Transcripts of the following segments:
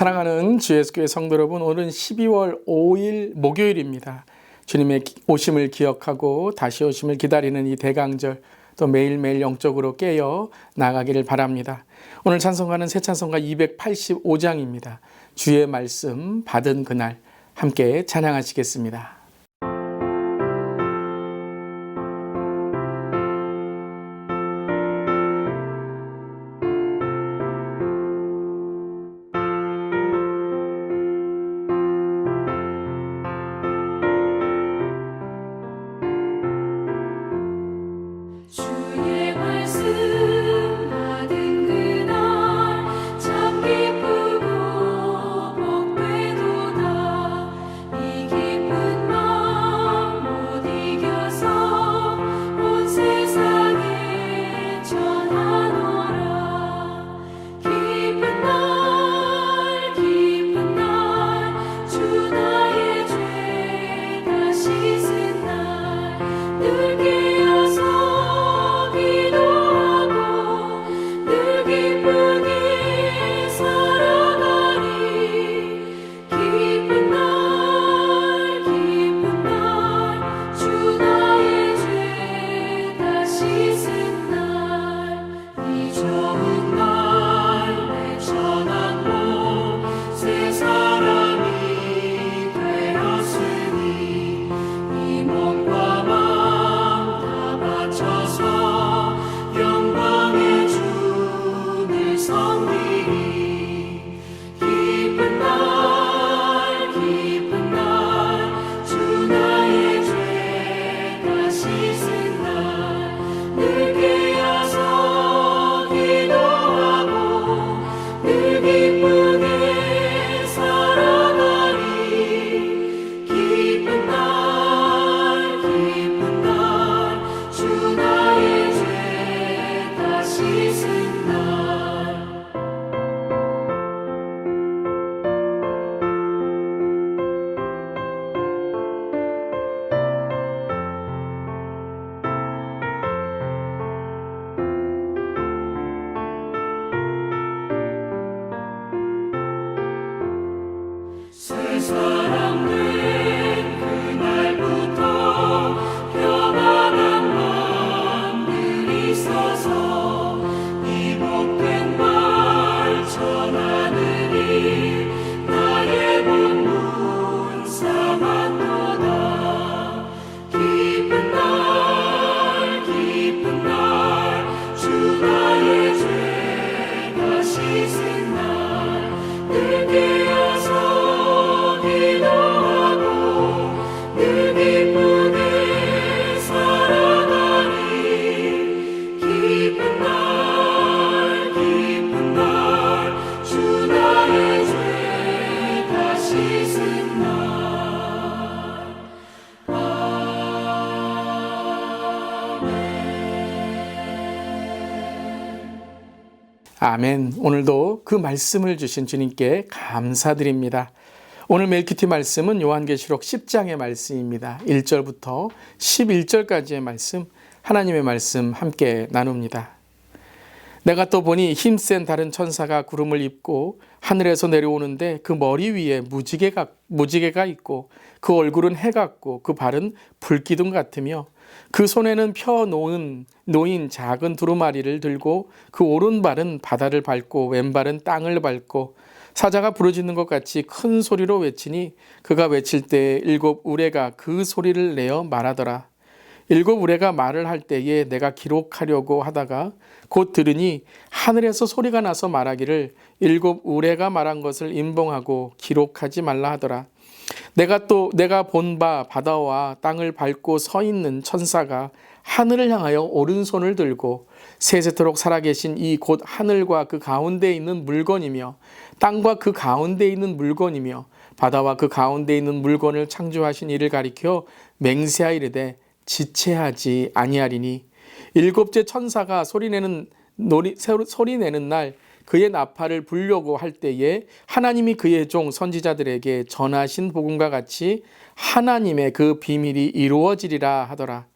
사랑하는 주예수교회 성도 여러분, 오늘은 12월 5일 목요일입니다. 주님의 기- 오심을 기억하고 다시 오심을 기다리는 이 대강절 또 매일매일 영적으로 깨어 나가기를 바랍니다. 오늘 찬송가는 새 찬송가 285장입니다. 주의 말씀 받은 그날 함께 찬양하시겠습니다. 아멘. 오늘도 그 말씀을 주신 주님께 감사드립니다. 오늘 멜키티 말씀은 요한계시록 10장의 말씀입니다. 1절부터 11절까지의 말씀, 하나님의 말씀 함께 나눕니다. 내가 또 보니 힘센 다른 천사가 구름을 입고 하늘에서 내려오는데 그 머리 위에 무지개가, 무지개가 있고 그 얼굴은 해 같고 그 발은 불기둥 같으며 그 손에는 펴 놓은 놓인 작은 두루마리를 들고 그 오른발은 바다를 밟고 왼발은 땅을 밟고 사자가 부르짖는 것 같이 큰 소리로 외치니 그가 외칠 때 일곱 우레가 그 소리를 내어 말하더라. 일곱 우레가 말을 할 때에 내가 기록하려고 하다가 곧 들으니 하늘에서 소리가 나서 말하기를 일곱 우레가 말한 것을 임봉하고 기록하지 말라 하더라. 내가 또 내가 본 바 바다와 땅을 밟고 서 있는 천사가 하늘을 향하여 오른손을 들고 세세토록 살아계신 이 곧 하늘과 그 가운데 있는 물건이며 땅과 그 가운데 있는 물건이며 바다와 그 가운데 있는 물건을 창조하신 이를 가리켜 맹세하이르되 지체하지 아니하리니. 일곱째 천사가 소리내는 소리내는 날 그의 나팔을 불려고 할 때에 하나님이 그의 종 선지자들에게 전하신 복음과 같이 하나님의 그 비밀이 이루어지리라 하더라.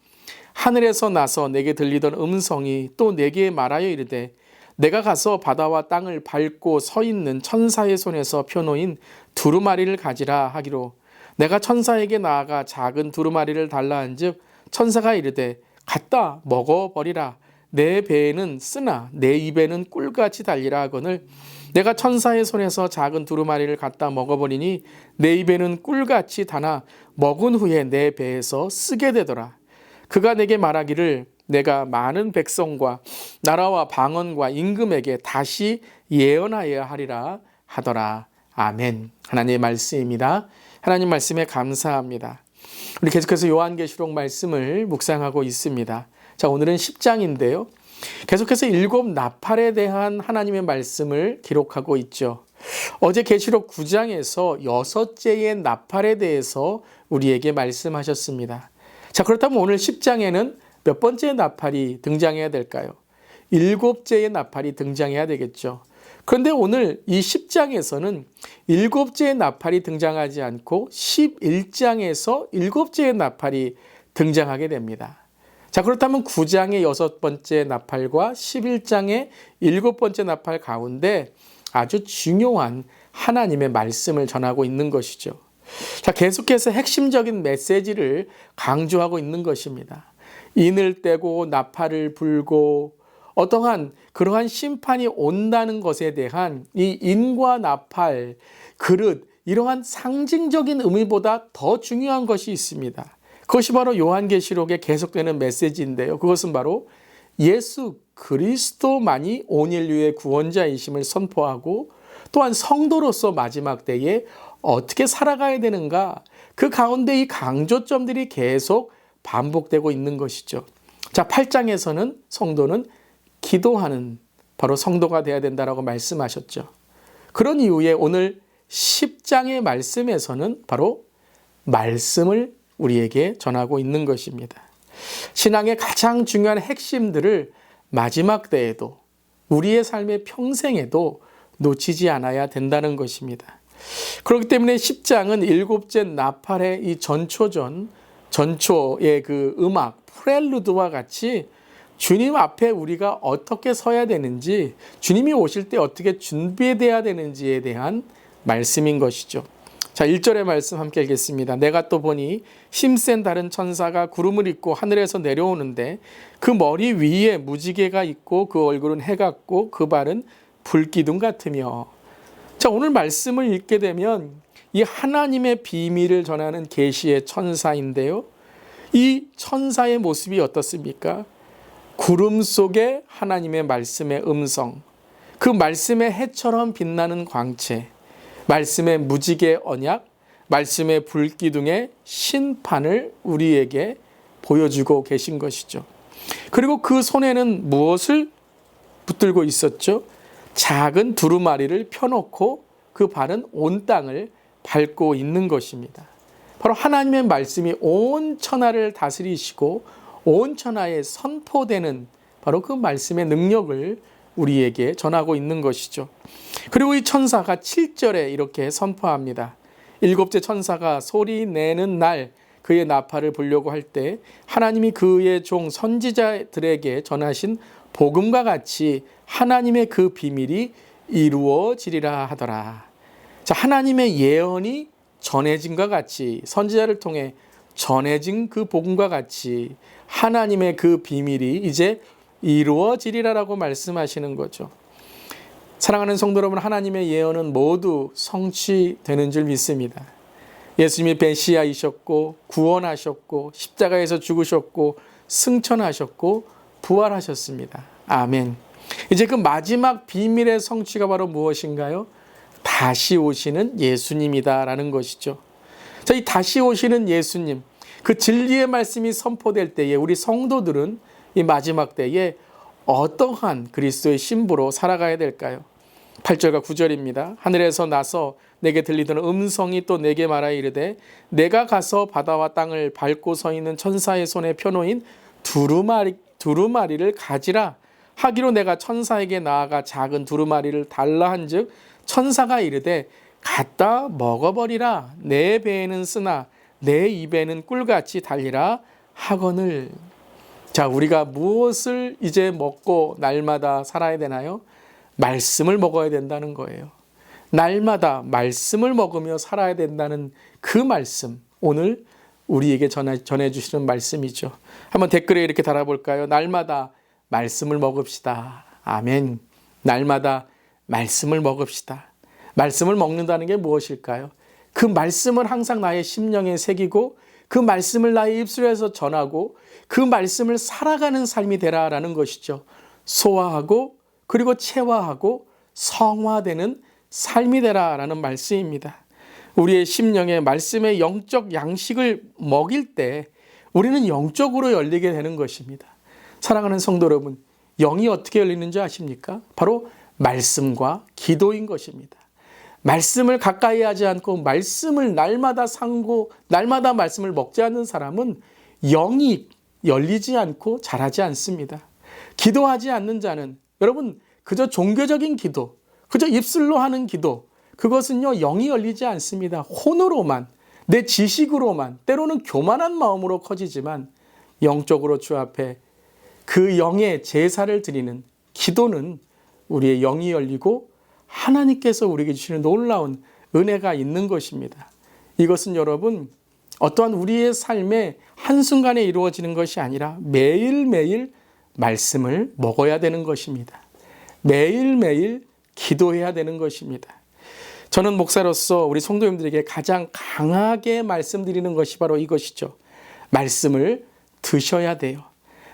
하늘에서 나서 내게 들리던 음성이 또 내게 말하여 이르되 내가 가서 바다와 땅을 밟고 서 있는 천사의 손에서 펴놓인 두루마리를 가지라 하기로 내가 천사에게 나아가 작은 두루마리를 달라 한즉 천사가 이르되 갖다 먹어 버리라 내 배에는 쓰나 내 입에는 꿀같이 달리라 하거늘 내가 천사의 손에서 작은 두루마리를 갖다 먹어버리니 내 입에는 꿀같이 다나 먹은 후에 내 배에서 쓰게 되더라 그가 내게 말하기를 내가 많은 백성과 나라와 방언과 임금에게 다시 예언하여야 하리라 하더라. 아멘. 하나님의 말씀입니다. 하나님 말씀에 감사합니다. 우리 계속해서 요한계시록 말씀을 묵상하고 있습니다. 자, 오늘은 10장인데요. 계속해서 일곱 나팔에 대한 하나님의 말씀을 기록하고 있죠. 어제 계시록 9장에서 여섯째의 나팔에 대해서 우리에게 말씀하셨습니다. 자, 그렇다면 오늘 10장에는 몇 번째 나팔이 등장해야 될까요? 일곱째의 나팔이 등장해야 되겠죠. 그런데 오늘 이 10장에서는 일곱째의 나팔이 등장하지 않고 11장에서 일곱째의 나팔이 등장하게 됩니다. 자, 그렇다면 9장의 여섯 번째 나팔과 11장의 일곱 번째 나팔 가운데 아주 중요한 하나님의 말씀을 전하고 있는 것이죠. 자, 계속해서 핵심적인 메시지를 강조하고 있는 것입니다. 인을 떼고 나팔을 불고 어떠한 그러한 심판이 온다는 것에 대한 이 인과 나팔, 그릇, 이러한 상징적인 의미보다 더 중요한 것이 있습니다. 그것이 바로 요한계시록에 계속되는 메시지인데요. 그것은 바로 예수 그리스도만이 온 인류의 구원자이심을 선포하고 또한 성도로서 마지막 때에 어떻게 살아가야 되는가 그 가운데 이 강조점들이 계속 반복되고 있는 것이죠. 자, 8장에서는 성도는 기도하는 바로 성도가 되어야 된다라고 말씀하셨죠. 그런 이후에 오늘 10장의 말씀에서는 바로 말씀을 우리에게 전하고 있는 것입니다. 신앙의 가장 중요한 핵심들을 마지막 때에도 우리의 삶의 평생에도 놓치지 않아야 된다는 것입니다. 그렇기 때문에 10장은 일곱째 나팔의 이 전초전, 전초의 그 음악, 프렐루드와 같이 주님 앞에 우리가 어떻게 서야 되는지, 주님이 오실 때 어떻게 준비돼야 되는지에 대한 말씀인 것이죠. 자, 1절의 말씀 함께 읽겠습니다. 내가 또 보니 힘센 다른 천사가 구름을 입고 하늘에서 내려오는데 그 머리 위에 무지개가 있고 그 얼굴은 해 같고 그 발은 불기둥 같으며 자, 오늘 말씀을 읽게 되면 이 하나님의 비밀을 전하는 계시의 천사인데요. 이 천사의 모습이 어떻습니까? 구름 속에 하나님의 말씀의 음성, 그 말씀의 해처럼 빛나는 광채, 말씀의 무지개 언약, 말씀의 불기둥의 신판을 우리에게 보여주고 계신 것이죠. 그리고 그 손에는 무엇을 붙들고 있었죠? 작은 두루마리를 펴놓고 그 발은 온 땅을 밟고 있는 것입니다. 바로 하나님의 말씀이 온 천하를 다스리시고 온 천하에 선포되는 바로 그 말씀의 능력을 우리에게 전하고 있는 것이죠. 그리고 이 천사가 7절에 이렇게 선포합니다. 일곱째 천사가 소리 내는 날 그의 나팔을 불려고 할 때 하나님이 그의 종 선지자들에게 전하신 복음과 같이 하나님의 그 비밀이 이루어지리라 하더라. 자, 하나님의 예언이 전해진과 같이 선지자를 통해 전해진 그 복음과 같이 하나님의 그 비밀이 이제 이루어지리라라고 말씀하시는 거죠. 사랑하는 성도 여러분, 하나님의 예언은 모두 성취되는 줄 믿습니다. 예수님이 베시아이셨고 구원하셨고 십자가에서 죽으셨고 승천하셨고 부활하셨습니다. 아멘. 이제 그 마지막 비밀의 성취가 바로 무엇인가요? 다시 오시는 예수님이다라는 것이죠. 자, 이 다시 오시는 예수님, 그 진리의 말씀이 선포될 때에 우리 성도들은 이 마지막 때에 어떠한 그리스도의 신부로 살아가야 될까요? 8절과 9절입니다. 하늘에서 나서 내게 들리던 음성이 또 내게 말하 이르되 내가 가서 바다와 땅을 밟고 서 있는 천사의 손에 펴놓인 두루마리 두루마리를 가지라 하기로 내가 천사에게 나아가 작은 두루마리를 달라 한즉 천사가 이르되 갖다 먹어버리라 내 배에는 쓰나 내 입에는 꿀같이 달리라 하거늘 자 우리가 무엇을 이제 먹고 날마다 살아야 되나요? 말씀을 먹어야 된다는 거예요. 날마다 말씀을 먹으며 살아야 된다는 그 말씀, 오늘 우리에게 전해, 전해 주시는 말씀이죠. 한번 댓글에 이렇게 달아볼까요? 날마다 말씀을 먹읍시다. 아멘. 날마다 말씀을 먹읍시다. 말씀을 먹는다는 게 무엇일까요? 그 말씀을 항상 나의 심령에 새기고 그 말씀을 나의 입술에서 전하고 그 말씀을 살아가는 삶이 되라라는 것이죠. 소화하고 그리고 체화하고 성화되는 삶이 되라라는 말씀입니다. 우리의 심령에 말씀의 영적 양식을 먹일 때 우리는 영적으로 열리게 되는 것입니다. 사랑하는 성도 여러분, 영이 어떻게 열리는지 아십니까? 바로 말씀과 기도인 것입니다. 말씀을 가까이 하지 않고 말씀을 날마다 상고 날마다 말씀을 먹지 않는 사람은 영이 열리지 않고 자라지 않습니다. 기도하지 않는 자는 여러분 그저 종교적인 기도, 그저 입술로 하는 기도, 그것은요 영이 열리지 않습니다. 혼으로만 내 지식으로만 때로는 교만한 마음으로 커지지만 영적으로 주 앞에 그 영의 제사를 드리는 기도는 우리의 영이 열리고 하나님께서 우리에게 주시는 놀라운 은혜가 있는 것입니다. 이것은 여러분 어떠한 우리의 삶의 한순간에 이루어지는 것이 아니라 매일매일 말씀을 먹어야 되는 것입니다. 매일매일 기도해야 되는 것입니다. 저는 목사로서 우리 성도님들에게 가장 강하게 말씀드리는 것이 바로 이것이죠. 말씀을 드셔야 돼요.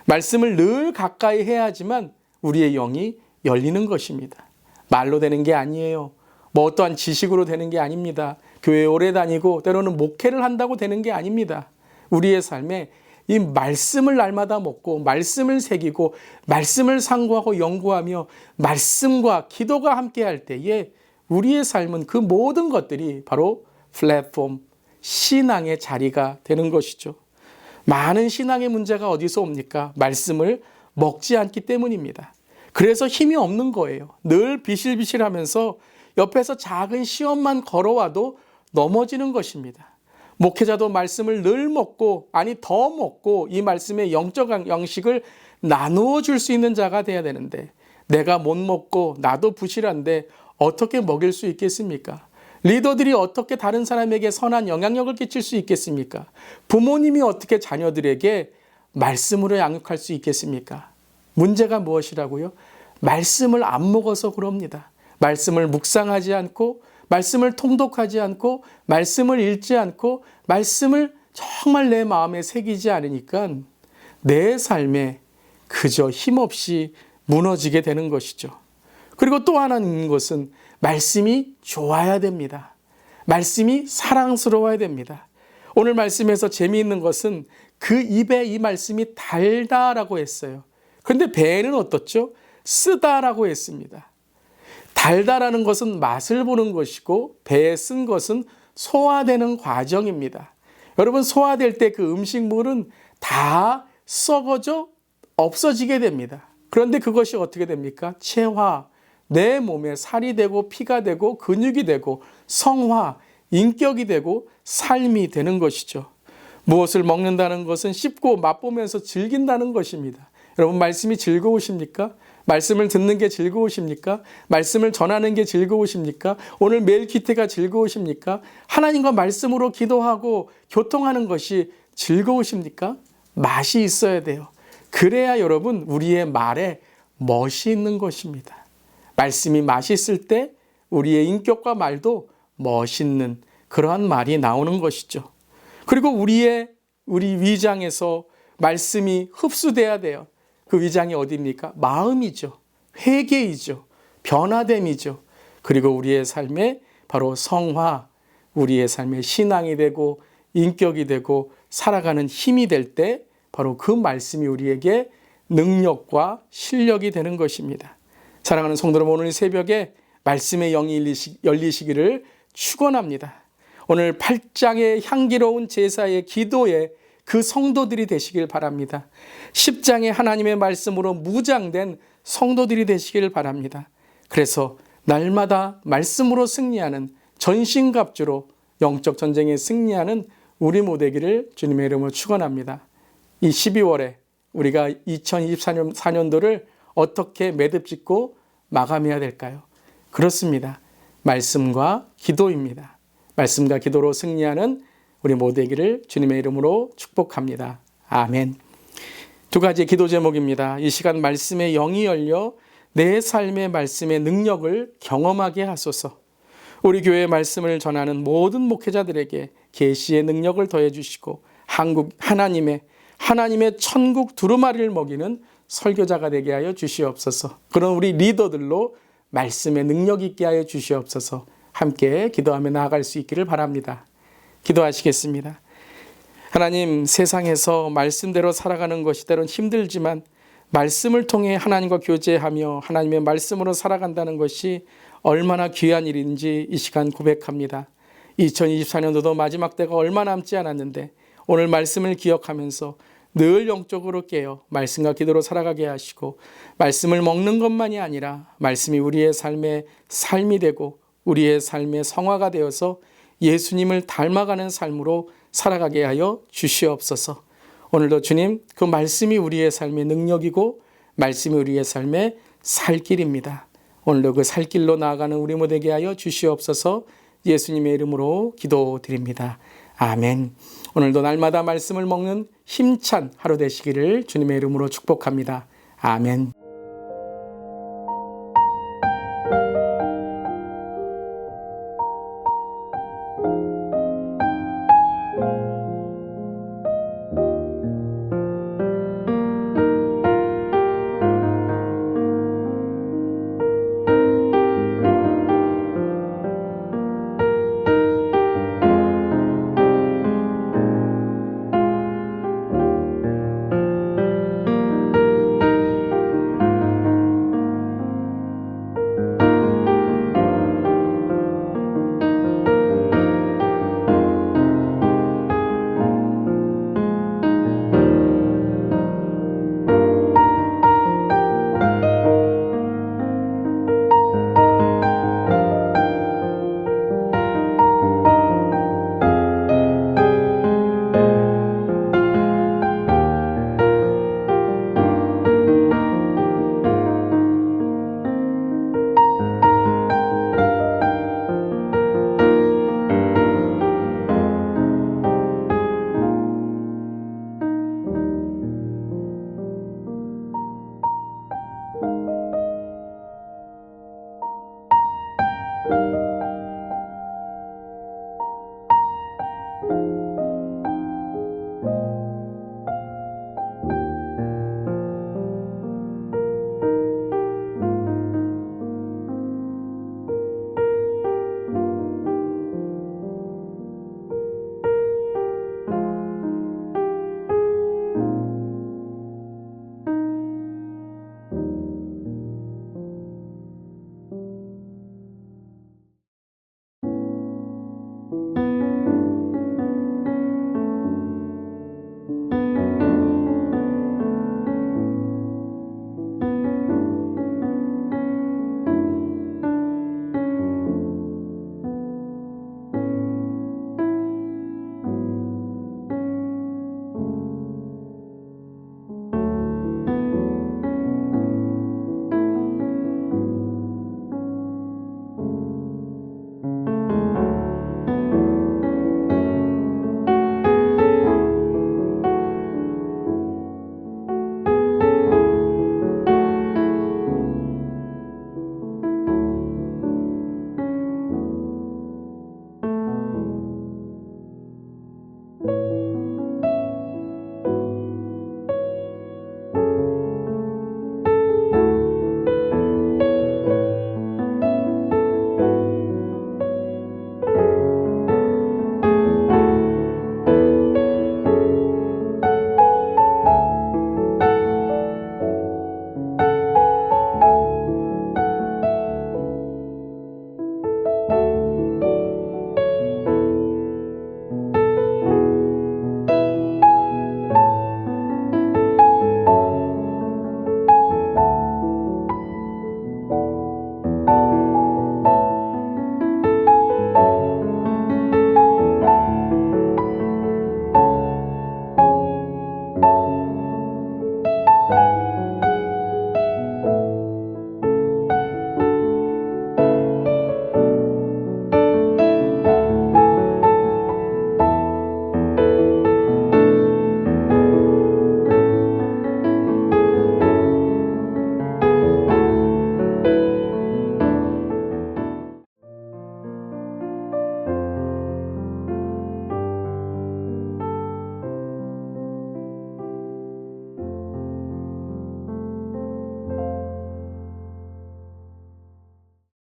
말씀을 늘 가까이 해야지만 우리의 영이 열리는 것입니다. 말로 되는 게 아니에요. 뭐 어떠한 지식으로 되는 게 아닙니다. 교회 오래 다니고 때로는 목회를 한다고 되는 게 아닙니다. 우리의 삶에 이 말씀을 날마다 먹고 말씀을 새기고 말씀을 상고하고 연구하며 말씀과 기도가 함께 할 때에 우리의 삶은 그 모든 것들이 바로 플랫폼 신앙의 자리가 되는 것이죠. 많은 신앙의 문제가 어디서 옵니까? 말씀을 먹지 않기 때문입니다. 그래서 힘이 없는 거예요. 늘 비실비실 하면서 옆에서 작은 시험만 걸어와도 넘어지는 것입니다. 목회자도 말씀을 늘 먹고 아니 더 먹고 이 말씀의 영적 양식을 나누어 줄 수 있는 자가 돼야 되는데 내가 못 먹고 나도 부실한데 어떻게 먹일 수 있겠습니까? 리더들이 어떻게 다른 사람에게 선한 영향력을 끼칠 수 있겠습니까? 부모님이 어떻게 자녀들에게 말씀으로 양육할 수 있겠습니까? 문제가 무엇이라고요? 말씀을 안 먹어서 그럽니다. 말씀을 묵상하지 않고, 말씀을 통독하지 않고, 말씀을 읽지 않고, 말씀을 정말 내 마음에 새기지 않으니까 내 삶에 그저 힘없이 무너지게 되는 것이죠. 그리고 또 하나 있는 것은 말씀이 좋아야 됩니다. 말씀이 사랑스러워야 됩니다. 오늘 말씀에서 재미있는 것은 그 입에 이 말씀이 달다라고 했어요. 그런데 배는 어떻죠? 쓰다라고 했습니다. 달다라는 것은 맛을 보는 것이고 배에 쓴 것은 소화되는 과정입니다. 여러분 소화될 때 그 음식물은 다 썩어져 없어지게 됩니다. 그런데 그것이 어떻게 됩니까? 체화, 내 몸에 살이 되고 피가 되고 근육이 되고 성화, 인격이 되고 삶이 되는 것이죠. 무엇을 먹는다는 것은 씹고 맛보면서 즐긴다는 것입니다. 여러분 말씀이 즐거우십니까? 말씀을 듣는 게 즐거우십니까? 말씀을 전하는 게 즐거우십니까? 오늘 기태가 즐거우십니까? 하나님과 말씀으로 기도하고 교통하는 것이 즐거우십니까? 맛이 있어야 돼요. 그래야 여러분 우리의 말에 멋이 있는 것입니다. 말씀이 맛있을 때 우리의 인격과 말도 멋있는 그러한 말이 나오는 것이죠. 그리고 우리의 우리 위장에서 말씀이 흡수돼야 돼요. 그 위장이 어디입니까? 마음이죠. 회개이죠. 변화됨이죠. 그리고 우리의 삶에 바로 성화, 우리의 삶의 신앙이 되고 인격이 되고 살아가는 힘이 될 때 바로 그 말씀이 우리에게 능력과 실력이 되는 것입니다. 사랑하는 성도 여러분, 오늘 새벽에 말씀의 영이 열리시기를 축원합니다. 오늘 8장의 향기로운 제사의 기도에 그 성도들이 되시길 바랍니다. 10장의 하나님의 말씀으로 무장된 성도들이 되시길 바랍니다. 그래서 날마다 말씀으로 승리하는 전신갑주로 영적 전쟁에 승리하는 우리 모되기를 주님의 이름으로 축원합니다. 이 12월에 우리가 2024년 4년도를 어떻게 매듭 짓고 마감해야 될까요? 그렇습니다. 말씀과 기도입니다. 말씀과 기도로 승리하는 우리 모두에게를 주님의 이름으로 축복합니다. 아멘. 두 가지 기도 제목입니다. 이 시간 말씀의 영이 열려 내 삶의 말씀의 능력을 경험하게 하소서. 우리 교회의 말씀을 전하는 모든 목회자들에게 계시의 능력을 더해 주시고 한국 하나님의 하나님의 천국 두루마리를 먹이는 설교자가 되게 하여 주시옵소서. 그런 우리 리더들로 말씀의 능력 있게 하여 주시옵소서. 함께 기도하며 나아갈 수 있기를 바랍니다. 기도하시겠습니다. 하나님 세상에서 말씀대로 살아가는 것이 때론 힘들지만 말씀을 통해 하나님과 교제하며 하나님의 말씀으로 살아간다는 것이 얼마나 귀한 일인지 이 시간 고백합니다. 2024년도도 마지막 때가 얼마 남지 않았는데 오늘 말씀을 기억하면서 늘 영적으로 깨어 말씀과 기도로 살아가게 하시고 말씀을 먹는 것만이 아니라 말씀이 우리의 삶의 삶이 되고 우리의 삶의 성화가 되어서 예수님을 닮아가는 삶으로 살아가게 하여 주시옵소서. 오늘도 주님 그 말씀이 우리의 삶의 능력이고 말씀이 우리의 삶의 살길입니다. 오늘도 그 살길로 나아가는 우리 모두에게 하여 주시옵소서 예수님의 이름으로 기도드립니다. 아멘. 오늘도 날마다 말씀을 먹는 힘찬 하루 되시기를 주님의 이름으로 축복합니다. 아멘.